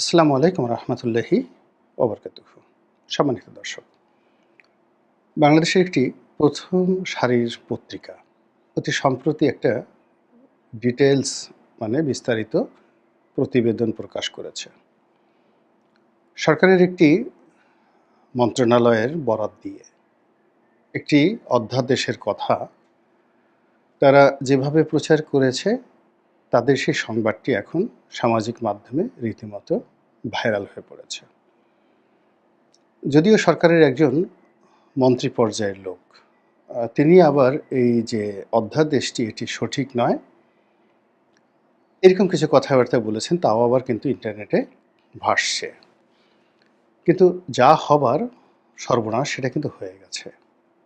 আসসালামু আলাইকুম রহমতুল্লাহি ওবরকাতুহ সম্মানিত দর্শক, বাংলাদেশের একটি প্রথম সারির পত্রিকা, অতি সম্প্রতি একটা ডিটেলস মানে বিস্তারিত প্রতিবেদন প্রকাশ করেছে। সরকারের একটি মন্ত্রণালয়ের বরাত দিয়ে একটি অধ্যাদেশের কথা তারা যেভাবে প্রচার করেছে তাদের সেই সংবাদটি এখন সামাজিক মাধ্যমে রীতিমতো ভাইরাল হয়ে পড়েছে। যদিও সরকারের একজন মন্ত্রী পর্যায়ের লোক তিনি আবার এই যে অধ্যাদেশটি, এটি সঠিক নয়। এরকম কিছু কথাবার্তা বলেছেন, তাও আবার কিন্তু ইন্টারনেটে ভাসছে। কিন্তু যা হবার সর্বনাশ সেটা কিন্তু হয়ে গেছে।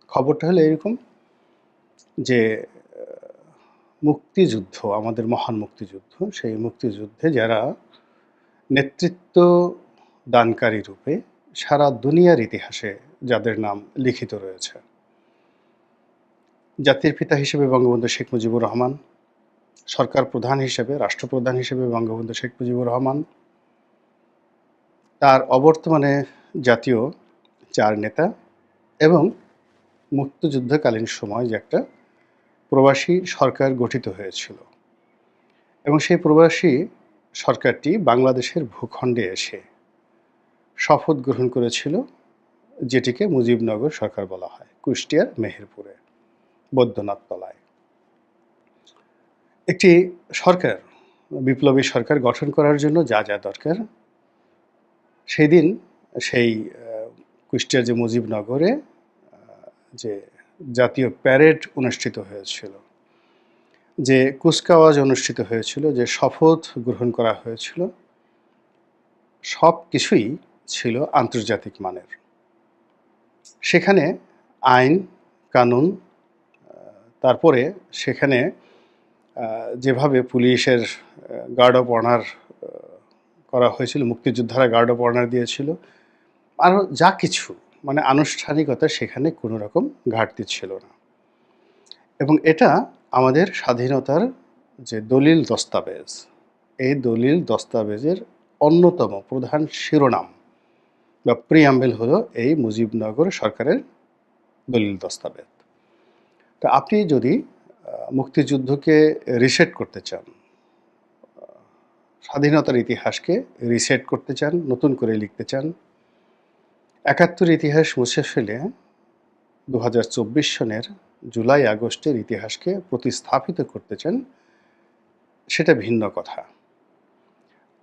খবরটা হলো এরকম যে মুক্তিযুদ্ধ, আমাদের মহান মুক্তিযুদ্ধ, সেই মুক্তিযুদ্ধে যারা নেতৃত্ব দানকারী রূপে সারা দুনিয়ার ইতিহাসে যাদের নাম লিখিত রয়েছে। জাতির পিতা হিসেবে বঙ্গবন্ধু শেখ মুজিবুর রহমান, সরকার প্রধান হিসেবে, রাষ্ট্রপ্রধান হিসেবে বঙ্গবন্ধু শেখ মুজিবুর রহমান, তার অবর্তমানে জাতীয় চার নেতা এবং মুক্তিযুদ্ধকালীন সময় যে একটা প্রবাসী সরকার গঠিত হয়েছিল। এবং সেই প্রবাসী সরকারটি বাংলাদেশের ভূখণ্ডে এসে শপথ গ্রহণ করেছিল, যেটিকে মুজিবনগর সরকার বলা হয়, কুষ্টিয়ার মেহেরপুরে, বৈদ্যনাথ তলায়। একটি সরকার, বিপ্লবী সরকার গঠন করার জন্য যা যা দরকার সেই দিন সেই কুষ্টিয়ার যে মুজিবনগরে যে জাতীয় প্যারেড অনুষ্ঠিত হয়েছিল, যে কুচকাওয়াজ অনুষ্ঠিত হয়েছিল, যে শপথ গ্রহণ করা হয়েছিল, সব কিছুই ছিল আন্তর্জাতিক মানের। সেখানে আইন, কানুন তারপরে সেখানে যেভাবে পুলিশের গার্ড অফ অনার করা হয়েছিল, মুক্তিযোদ্ধারা গার্ড অফ অনার দিয়েছিল আরও যা কিছু মানে আনুষ্ঠানিকতা সেখানে কোনো রকম ঘাটতি ছিল না। এবং এটা আমাদের স্বাধীনতার যে দলিল দস্তাবেজ, এই দলিল দস্তাবেজের অন্যতম প্রধান শিরোনাম বা প্রিয়াম্বেল হলো এই মুজিবনগর সরকারের দলিল দস্তাবেজ। তা আপনি যদি মুক্তিযুদ্ধকে রিসেট করতে চান স্বাধীনতার ইতিহাসকে রিসেট করতে চান, নতুন করে লিখতে চান একাত্তর ইতিহাস মুছে ফেলে দু হাজার চব্বিশ সনের জুলাই আগস্টের ইতিহাসকে প্রতিস্থাপিত করতে চান সেটা ভিন্ন কথা।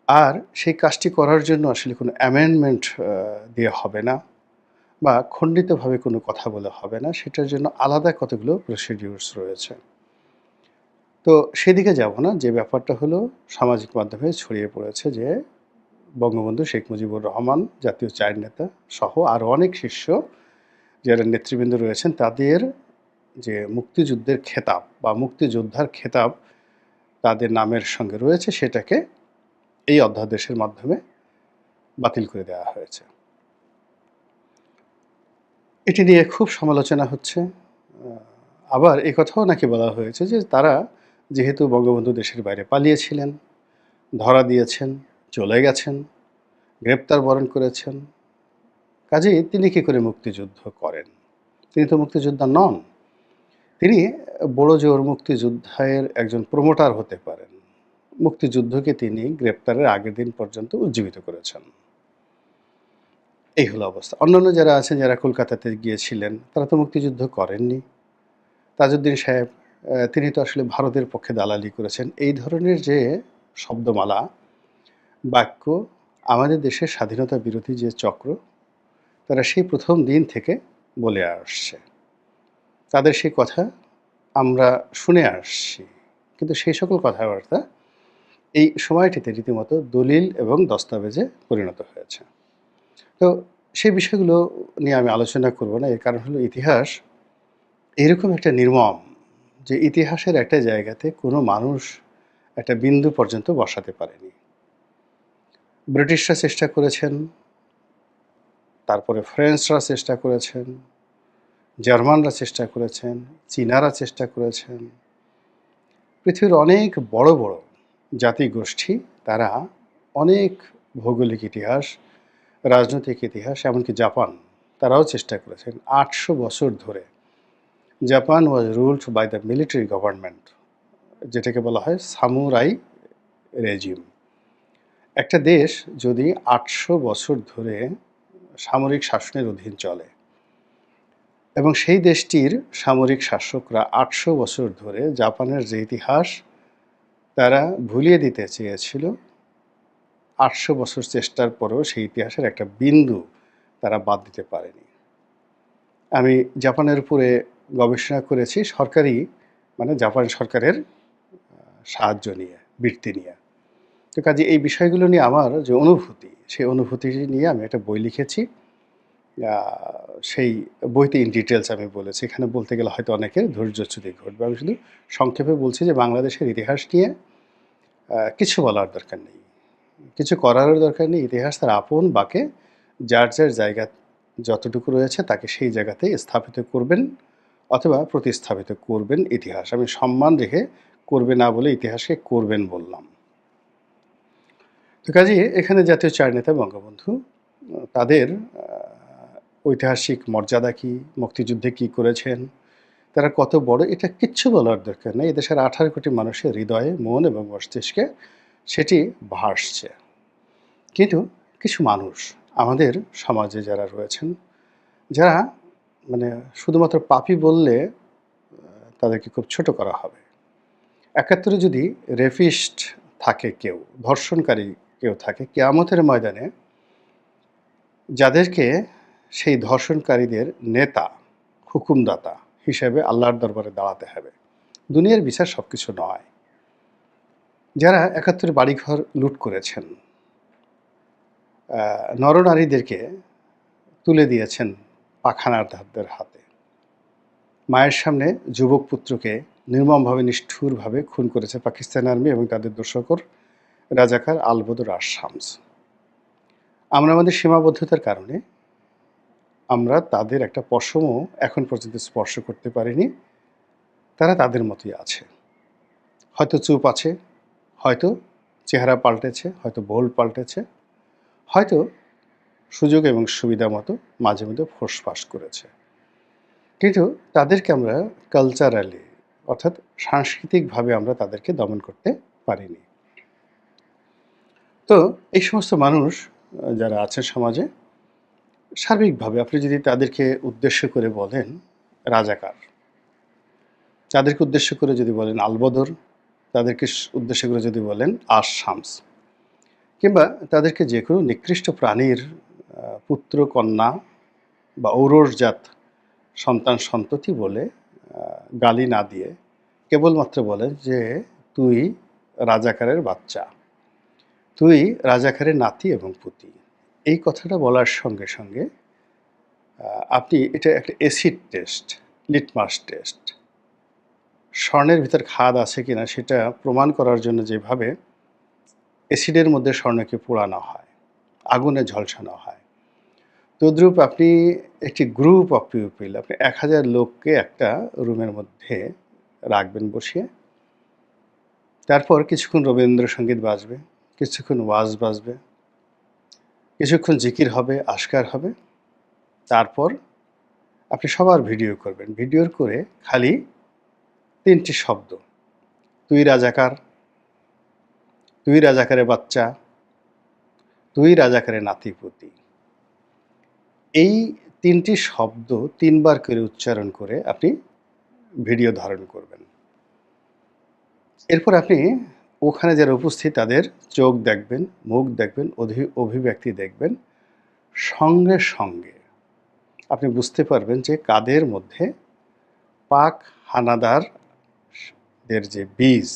আর সেই কাজটি করার জন্য আসলে কোনো অ্যামেন্ডমেন্ট দিয়ে হবে না বা খণ্ডিতভাবে কোনো কথা বলে হবে না, সেটার জন্য আলাদা কতগুলো প্রসিডিউরস রয়েছে। তো সেদিকে যাব না, যে ব্যাপারটা হলো সামাজিক মাধ্যমে ছড়িয়ে পড়েছে যে বঙ্গবন্ধু শেখ মুজিবুর রহমান, জাতীয় চার নেতা সহ আরও অনেক শিষ্য যারা নেতৃবৃন্দ রয়েছেন, তাদের যে মুক্তিযুদ্ধের খেতাব বা মুক্তিযোদ্ধার খেতাব তাদের নামের সঙ্গে রয়েছে, সেটাকে এই অধ্যাদেশের মাধ্যমে বাতিল করে দেওয়া হয়েছে। এটি নিয়ে খুব সমালোচনা হচ্ছে। আবার এই কথাও নাকি বলা হয়েছে যে তারা যেহেতু বঙ্গবন্ধু দেশের বাইরে পালিয়েছিলেন, ধরা দিয়েছেন চলে গেছেন, গ্রেপ্তার বরণ করেছেন। কাজেই তিনি কি করে মুক্তিযুদ্ধ করেন? তিনি তো মুক্তিযোদ্ধা নন। তিনি বড় জোর মুক্তিযোদ্ধায়ের একজন প্রমোটার হতে পারেন। মুক্তিযুদ্ধকে তিনি গ্রেপ্তারের আগের দিন পর্যন্ত উজ্জীবিত করেছেন। এই হলো অবস্থা। অন্যান্য যারা আছেন, যারা কলকাতাতে গিয়েছিলেন, তারা তো মুক্তিযুদ্ধ করেননি। তাজউদ্দিন সাহেব তিনি তো আসলে ভারতের পক্ষে দালালি করেছেন। এই ধরনের যে শব্দমালা বাক্য, আমাদের দেশের স্বাধীনতা বিরোধী যে চক্র, তারা সেই প্রথম দিন থেকে বলে আসছে। তাদের সেই কথা আমরা শুনে আসছি। কিন্তু সেই সকল কথাবার্তা এই সময়টিতে রীতিমতো দলিল এবং দস্তাবেজে পরিণত হয়েছে। তো সেই বিষয়গুলো নিয়ে আমি আলোচনা করব না, এর কারণ হলো ইতিহাস এরকম একটা নির্মম যে ইতিহাসের একটা জায়গাতে কোনো মানুষ একটা বিন্দু পর্যন্ত বসাতে পারেনি। ব্রিটিশরা চেষ্টা করেছেন, তারপরে ফ্রেঞ্চরা চেষ্টা করেছেন, জার্মানরা চেষ্টা করেছেন, চীনারা চেষ্টা করেছেন। পৃথিবীর অনেক বড় বড় জাতিগোষ্ঠী, তারা অনেক ভৌগোলিক ইতিহাস, রাজনৈতিক ইতিহাস, এমনকি জাপান, তারাও চেষ্টা করেছেন। আটশো বছর ধরে Japan was ruled by the military government যেটাকে বলা হয় সামুরাই রেজিম একটা দেশ যদি আটশো বছর ধরে সামরিক শাসনের অধীন চলে, এবং সেই দেশটির সামরিক শাসকরা আটশো বছর ধরে জাপানের যে ইতিহাস, তারা ভুলিয়ে দিতে চেয়েছিল, আটশো বছর চেষ্টার পরেও সেই ইতিহাসের একটা বিন্দু তারা বাদ দিতে পারেনি। আমি জাপানের উপরে গবেষণা করেছি সরকারি মানে জাপান সরকারের সাহায্য নিয়ে, বৃত্তি নিয়ে। তো কাজে এই বিষয়গুলো নিয়ে আমার যে অনুভূতি, সেই অনুভূতি নিয়ে আমি একটা বই লিখেছি। সেই বইতে ইন ডিটেলস আমি বলেছি। এখানে বলতে গেলে হয়তো অনেকের ধৈর্যচ্যুতি ঘটবে। আমি শুধু সংক্ষেপে বলছি যে বাংলাদেশের ইতিহাস নিয়ে কিছু বলার দরকার নেই। কিছু করারও দরকার নেই। ইতিহাস তার আপন, বাকে, যার যার জায়গা যতটুকু রয়েছে তাকে সেই জায়গাতে স্থাপিত করবেন অথবা প্রতিস্থাপিত করবেন ইতিহাস। আমি সম্মান রেখে করবে না বলে ইতিহাসকে করবেন বললাম। তো কাজে এখানে জাতীয় চার নেতা বঙ্গবন্ধু, তাদের ঐতিহাসিক মর্যাদা কি, মুক্তিযুদ্ধে কি করেছেন, তারা কত বড়, এটা কিচ্ছু বলার দরকার নেই। এদেশের আঠারো কোটি মানুষের হৃদয়ে, মন এবং মস্তিষ্কে সেটি ভাসছে। কিন্তু কিছু মানুষ, আমাদের সমাজে যারা রয়েছেন, যারা মানে শুধুমাত্র পাপি বললে তাদেরকে খুব ছোট করা হবে। একাত্তরে যদি রেফিস্ট থাকে কেউ, ধর্ষণকারী কেউ থাকে কেয়ামতের ময়দানে যাদেরকে সেই ধর্ষণকারীদের নেতা, হুকুমদাতা হিসেবে আল্লাহর দরবারে দাঁড়াতে হবে। দুনিয়ার বিচার সব কিছু নয়। যারা একাত্তরে বাড়িঘর লুট করেছেন নরনারীদেরকে তুলে দিয়েছেন পাখানারদের হাতে। মায়ের সামনে যুবক পুত্রকে নির্মমভাবে, নিষ্ঠুরভাবে খুন করেছে পাকিস্তান আর্মি এবং তাদের দোষকর রাজাকার আলবদর আর শামস আমরা আমাদের সীমাবদ্ধতার কারণে আমরা তাদের একটা পশমও এখন পর্যন্ত স্পর্শ করতে পারিনি। তারা তাদের মতোই আছে। হয়তো চুপ আছে, হয়তো চেহারা পাল্টেছে, হয়তো বোল পাল্টেছে, হয়তো সুযোগ এবং সুবিধা মতো মাঝে মধ্যে ফোসফাস করেছে। কিন্তু তাদেরকে আমরা কালচারালি অর্থাৎ সাংস্কৃতিকভাবে আমরা তাদেরকে দমন করতে পারিনি। তো এই সমস্ত মানুষ যারা আছে সমাজে, সার্বিকভাবে আপনি যদি তাদেরকে উদ্দেশ্য করে বলেন, রাজাকার। তাদেরকে উদ্দেশ্য করে যদি বলেন আলবদর, তাদেরকে উদ্দেশ্য করে যদি বলেন আশ শামস। কিংবা তাদেরকে যে কোনো নিকৃষ্ট প্রাণীর পুত্র, কন্যা বা ঔরসজাত সন্তান, সন্ততি বলে গালি না দিয়ে কেবলমাত্র বলে যে, তুই রাজাকারের বাচ্চা। তুই রাজাকারের নাতি এবং পুতি। এই কথাটা বলার সঙ্গে সঙ্গে আপনি এটা একটা এসিড টেস্ট লিটমাস টেস্ট স্বর্ণের ভিতর খাদ আছে কিনা সেটা প্রমাণ করার জন্য যেভাবে অ্যাসিডের মধ্যে স্বর্ণকে পোড়ানো হয়, আগুনে ঝলসানো হয়। তদ্রূপ আপনি একটি গ্রুপ অফ পিউপিল আপনি এক হাজার লোককে একটা রুমের মধ্যে রাখবেন বসিয়ে। তারপর কিছুক্ষণ রবীন্দ্রসঙ্গীত বাজবে। কিছুক্ষণ ওয়াজ বাজবে, কিছুক্ষণ জিকির হবে, আশকার হবে, তারপর আপনি সবার ভিডিও করবেন। ভিডিওর করে খালি তিনটি শব্দ তুই রাজাকার তুই রাজাকারের বাচ্চা তুই রাজাকারের নাতিপুতি। এই তিনটি শব্দ তিনবার করে উচ্চারণ করে আপনি ভিডিও ধারণ করবেন। এরপর আপনি ওখানে যারা উপস্থিত, তাদের চোখ দেখবেন, মুখ দেখবেন, অধি, অভিব্যক্তি দেখবেন সঙ্গে সঙ্গে। আপনি বুঝতে পারবেন যে কাদের মধ্যে পাক হানাদারদের যে বীজ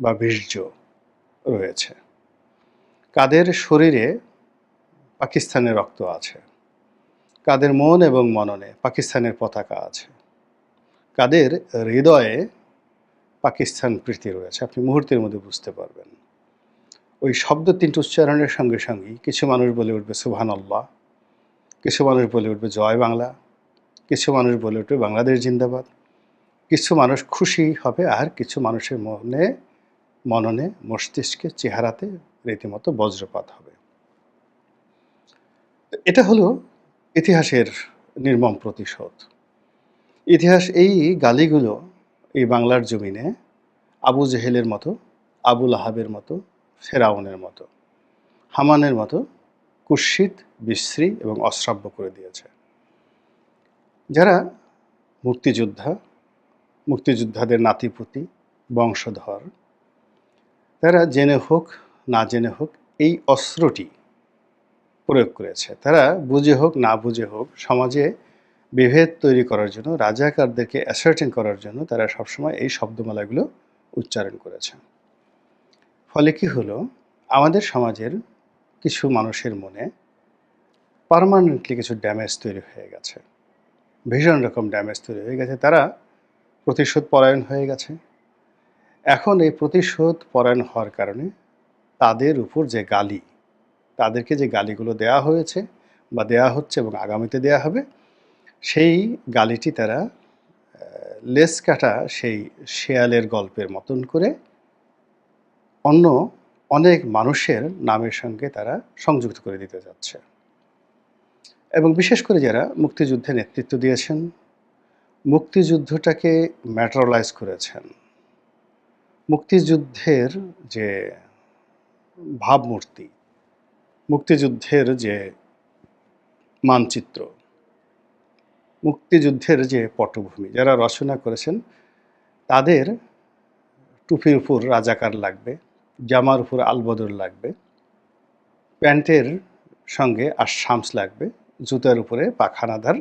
বা বীর্য রয়েছে, কাদের শরীরে পাকিস্তানের রক্ত আছে, কাদের মন এবং মননে পাকিস্তানের পতাকা আছে, কাদের হৃদয়ে পাকিস্তান প্রীতি রয়েছে। আপনি মুহূর্তের মধ্যে বুঝতে পারবেন। ওই শব্দ তিনটি উচ্চারণের সঙ্গে সঙ্গেই কিছু মানুষ বলে উঠবে সুবহান আল্লাহ কিছু মানুষ বলে উঠবে, জয় বাংলা। কিছু মানুষ বলে উঠবে, বাংলাদেশ জিন্দাবাদ। কিছু মানুষ খুশি হবে, আর কিছু মানুষের মনে, মননে, মস্তিষ্কে, চেহারাতে রীতিমতো বজ্রপাত হবে। এটা হলো ইতিহাসের নির্মম প্রতিশোধ। ইতিহাস এই গালিগুলো এই বাংলার জমিনে আবু জেহেলের মতো আবুল আহাবের মতো, ফেরাউনের মতো, হামানের মতো কুৎসিত, বিশ্রী এবং অশ্রাব্য করে দিয়েছে। যারা মুক্তিযোদ্ধা, মুক্তিযোদ্ধাদের নাতিপুতি, বংশধর, তারা জেনে হোক, না জেনে হোক, এই অস্ত্রটি প্রয়োগ করেছে। তারা বুঝে হোক, না বুঝে হোক, সমাজে বিভেদ তৈরি করার জন্য, রাজাকারদেরকে অ্যাসার্টেন করার জন্য তারা সবসময় এই শব্দমালাগুলো উচ্চারণ করেছে ফলে কি হলো? আমাদের সমাজের কিছু মানুষের মনে পারমানেন্টলি কিছু ড্যামেজ তৈরি হয়ে গেছে। ভীষণ রকম ড্যামেজ তৈরি হয়ে গেছে। তারা প্রতিশোধ পরায়ণ হয়ে গেছে। এখন এই প্রতিশোধ পরায়ণ হওয়ার কারণে তাদের উপর যে গালি, তাদেরকে যে গালিগুলো দেয়া হয়েছে বা দেয়া হচ্ছে এবং আগামীতে দেয়া হবে সেই গালিটি তারা লেস কাটা সেই শেয়ালের গল্পের মতন করে অন্য অনেক মানুষের নামের সঙ্গে তারা সংযুক্ত করে দিতে যাচ্ছে। এবং বিশেষ করে যারা মুক্তিযুদ্ধে নেতৃত্ব দিয়েছেন, মুক্তিযুদ্ধটাকে ম্যাটারালাইজ করেছেন। মুক্তিযুদ্ধের যে ভাবমূর্তি, মুক্তিযুদ্ধের যে মানচিত্র মুক্তিযুদ্ধের যে পটভূমি, যারা রচনা করেছেন, তাদের টুপির উপর রাজাকার লাগবে, জামার উপর আলবদর লাগবে, প্যান্টের সঙ্গে আর শামস লাগবে, জুতার উপরে পাখানাদার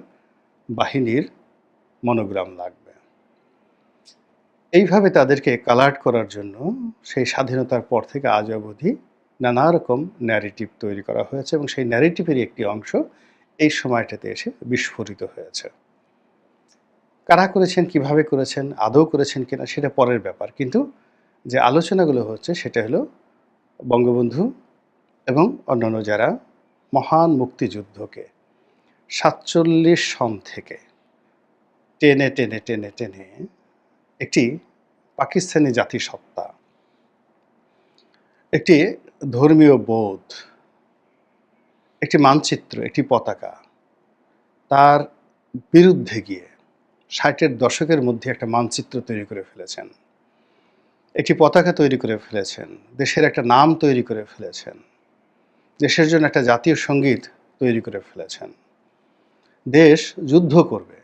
বাহিনীর মনোগ্রাম লাগবে। এইভাবে তাদেরকে কালার্ট করার জন্য সেই স্বাধীনতার পর থেকে আজ অবধি নানা রকম ন্যারেটিভ তৈরি করা হয়েছে এবং সেই ন্যারেটিভেরই একটি অংশ এই সময়টাতে এসে বিস্ফোরিত হয়েছে। কারা করেছেন, কীভাবে করেছেন, আদৌ করেছেন কিনা সেটা পরের ব্যাপার। কিন্তু যে আলোচনাগুলো হচ্ছে সেটা হলো বঙ্গবন্ধু এবং অন্যান্য যারা মহান মুক্তিযুদ্ধকে সাতচল্লিশ সন থেকে টেনে টেনে টেনে টেনে একটি পাকিস্তানি জাতিসত্তা, একটি ধর্মীয় বোধ একটি মানচিত্র, একটি পতাকা, তার বিরুদ্ধে গিয়ে ষাটের দশকের মধ্যে একটা মানচিত্র তৈরি করে ফেলেছেন। একটি পতাকা তৈরি করে ফেলেছেন, দেশের একটা নাম তৈরি করে ফেলেছেন, দেশের জন্য একটা জাতীয় সংগীত তৈরি করে ফেলেছেন। দেশ যুদ্ধ করবে